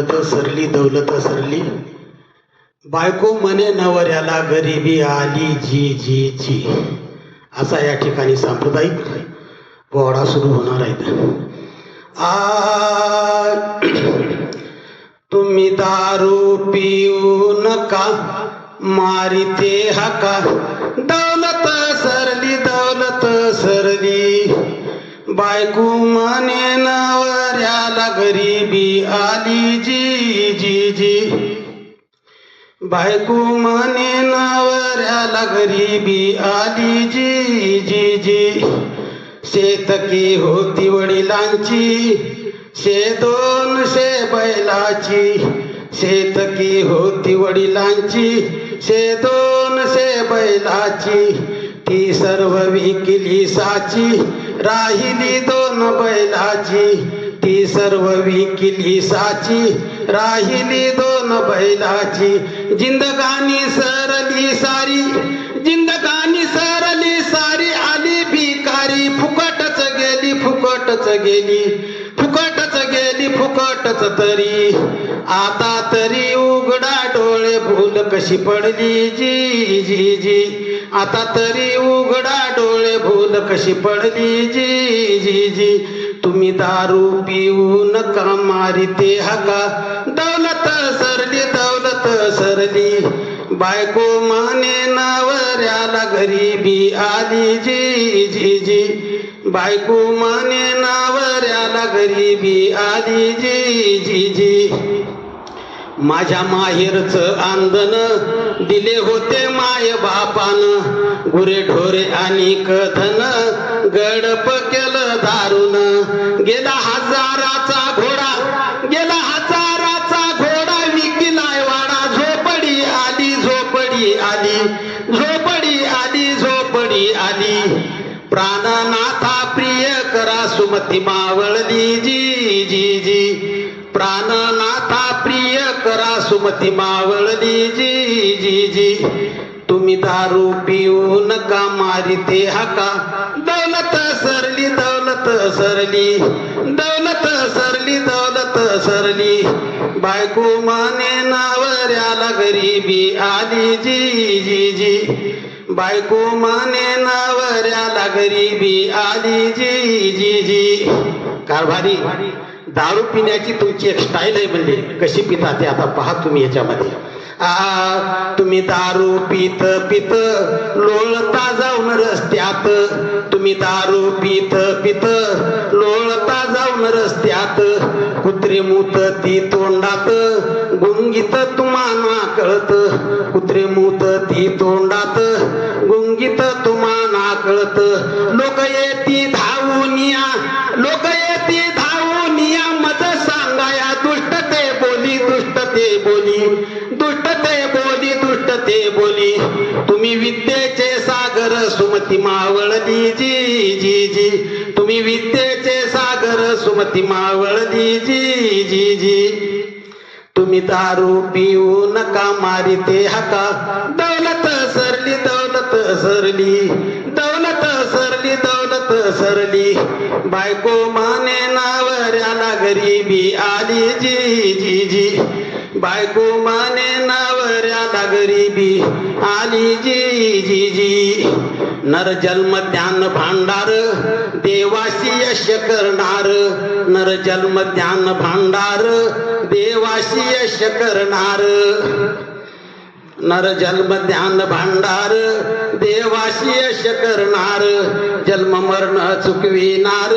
दौलत सरली दौलत सरली. बायको म्हणे नवऱ्याला गरिबी आली जी जी जी. असा या ठिकाणी सांप्रदायिक पोवाडा सुरू होणार आहेत आ तुम्ही दारू पिऊ नका मारिते हका दौलत सरली दौलत सरली. बायको म्हणे नवऱ्याला घरी आली जी जी जी. बायको म्हणे नवऱ्याला गरिबी आली जी जी जी. शेतकी होती वडिलांची शे दोनशे बैलाची. शेतकी होती वडिलांची दोन दोनशे बैलाची. ती सर्व विकली साची राहिली दोन बैलाची. ती सर्व विकिली साची राहिली दोन बैलाची. जिंदगानी सरली सारी जिंदगानी सरली सारी आली भिकारी. फुकटच गेली फुकटच गेली फुकटच गेली फुकटच तरी. आता तरी उघडा डोळे भूल कशी पडली जी जी जी. आता तरी उघडा डोळे भूल कशी पडली जी जी जी. तुम्ही दारू पिऊ नका मारिते हका. दौलत सरली दौलत सरली. बायको माने नवऱ्याला गरिबी आली जी जी जी. बायको माने नवऱ्याला गरिबी आली जी जी जी. माझ्या माहेरचं आंदन दिले होते माय बापान. गुरे ढोरे आणि कथन गडप केलं दारून. गेला हजाराचा घोडा गेला हजाराचा घोडा विकिलाय वाडा. झोपडी आली झोपडी आली झोपडी आली झोपडी आली. प्राणनाथा प्रिय करा सुमती मावळली. जी जी जी. प्राणनाथा प्रिय करा सुमती मावळली. जी जी जी. तुम्ही दारू पिऊ नका मारिते हका? दौलत सरली दौलत सरली. दौलत सरली दौलत सरली. बायको माने नावऱ्याला गरिबी आली जी जी जी. बायको माने नावऱ्याला गरिबी आली जी जी जी. कारभारी दारू पिण्याची तुमची एक स्टाईल आहे म्हणजे कशी पिता ते आता पहा तुम्ही याच्यामध्ये. आ तुम्ही दारू पित पित लोळता जाऊन रस्त्यात. तुम्ही दारू पित पित लोळता जाऊन रस्त्यात कुत्रे मूत ती तोंडात गुंगीत तुम्हाला कळत कुत्रे मूत ती तोंडात गुंगीत तुम्हाला कळत लोक येती सुमती मावळ जी जी जी. तुम्ही विद्येचे सागर सुमती मावळ जी जी जी. तुम्ही दारू पिऊ नका मारिते हका. दौलत सरली दौलत सरली. दौलत सरली दौलत सरली. बायको माने नावऱ्याला गरिबी आली जी जी जी. बायको माने नावऱ्याला गरीबी? आली जी जी जी. नर जन्म ज्ञान भांडार देवाशी यश करणार. नर जन्म ज्ञान भांडार देवाशी यश करणार. नर जन्म ध्यान भांडार देवाशी यश करणार. जन्म मरण चुकविणार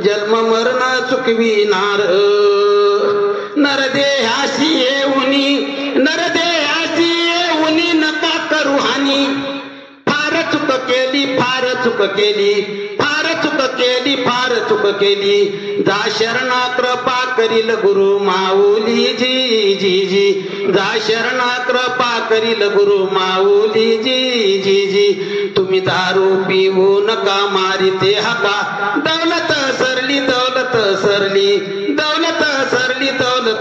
जन्म मरण चुकविणार. नरदेहाशी येऊनी नरदेहाशी येऊनी नका करू हानी. फार चुक केली फार चुक केली फार चुक केली फार चुक केली. जा शरणा कृपा करील गुरु माऊली जी जी. जी जा शरणा कृपा करील गुरु माऊली जी जी. जी तुम्ही दारू पिऊ नका मारिते हका. दौलत सरली दौलत सरली दौलत सरली.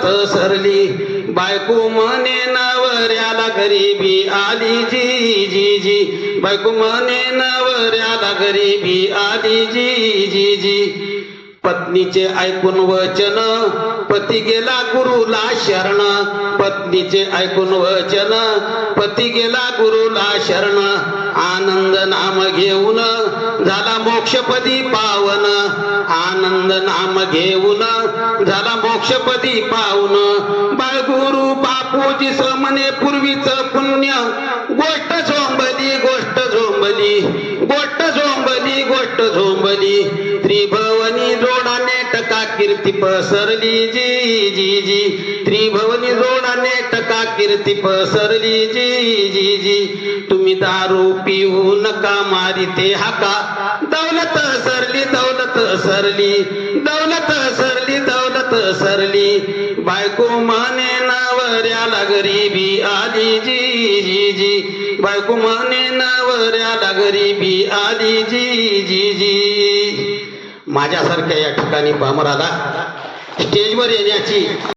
पसरली सरली. बायको म्हणे नवऱ्याला गरिबी आली जी जी जी. बायको म्हणे नवऱ्याला गरिबी आली जी जी जी. पत्नीचे ऐकून वचन. पती गेला गुरुला शरण. पत्नीचे ऐकून वचन. पती गेला गुरुला शरण. आनंद नाम घेऊन. झाला मोक्षपदी पावन. आनंद नाम घेऊन. झाला मोक्षपदी पावन. बाळगुरु बापूजी समने पूर्वीच पुण्य. गोष्ट झोंबली गोष्ट झोंबली. गोष्ट झोंबली गोष्ट झोंबली. त्रिभवनी जो कीर्ती पसरली जी जी जी. त्रिभवनी जोडाने टका कीर्ती पसरली जी जी जी. तुम्ही दारू पिऊ नका मारी ते हाका. दौलत सरली दौलत सरली. दौलत सरली दौलत सरली. बायको म्हणे नवऱ्याला गरीबी आली जी जी जी. बायको म्हणे नवऱ्याला गरीबी आली जी जी जी. माझ्यासारख्या या ठिकाणी बामराला स्टेजवर येण्याची